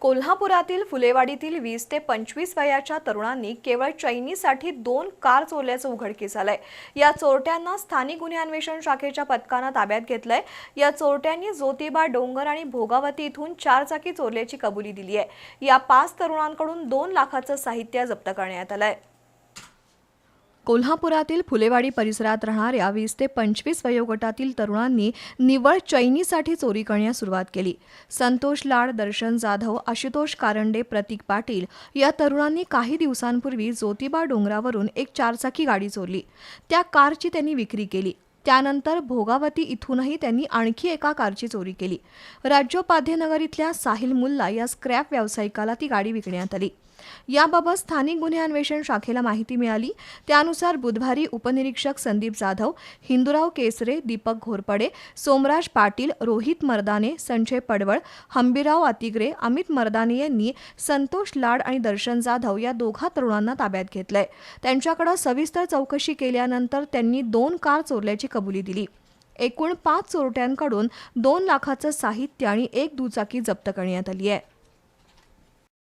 कोल्हापुरातील फुलेवाडीतील वीस ते पंचवीस वयाच्या तरुणांनी केवळ चैनीसाठी दोन कार चोरल्याचं उघडकीस आलंय. या चोरट्यांना स्थानिक गुन्हे अन्वेषण शाखेच्या पथकानं ताब्यात घेतलंय. या चोरट्यांनी ज्योतिबा डोंगर आणि भोगावती इथून चार चाकी चोरल्याची कबुली दिली आहे या पाच तरुणांकडून दोन लाखाचं साहित्य जप्त करण्यात आलंय. कोल्हापुरातील फुलेवाडी परिसरात राहणाऱ्या वीस ते पंचवीस वयोगटातील तरुणांनी निव्वळ चैनीसाठी चोरी करण्यास सुरुवात केली. संतोष लाड दर्शन जाधव आशुतोष कारंडे प्रतीक पाटील या तरुणांनी काही दिवसांपूर्वी ज्योतिबा डोंगरावरून एक चारचाकी गाडी चोरली. त्या कारची त्यांनी विक्री केली. त्यानंतर भोगावती इथूनही त्यांनी आणखी एका कारची चोरी केली. राज्योपाध्यनगर इथल्या साहिल मुल्ला या स्क्रॅप व्यावसायिकाला ती गाडी विकण्यात आली. याबाबत स्थानिक गुन्हे अन्वेषण शाखेला माहिती मिळाली. त्यानुसार बुधवारी उपनिरीक्षक संदीप जाधव हिंदुराव केसरे दीपक घोरपडे सोमराज पाटील रोहित मर्दाने संजय पडवळ हंबीराव अतिग्रे अमित मर्दाने यांनी संतोष लाड आणि दर्शन जाधव या दोघा तरुणांना ताब्यात घेतलंय. त्यांच्याकडे सविस्तर चौकशी केल्यानंतर त्यांनी दोन कार चोरल्याची कबुली दिली. एकूण पाच चोरट्यांकडून दोन लाखाचं साहित्य आणि एक दुचाकी जप्त करण्यात आली आहे.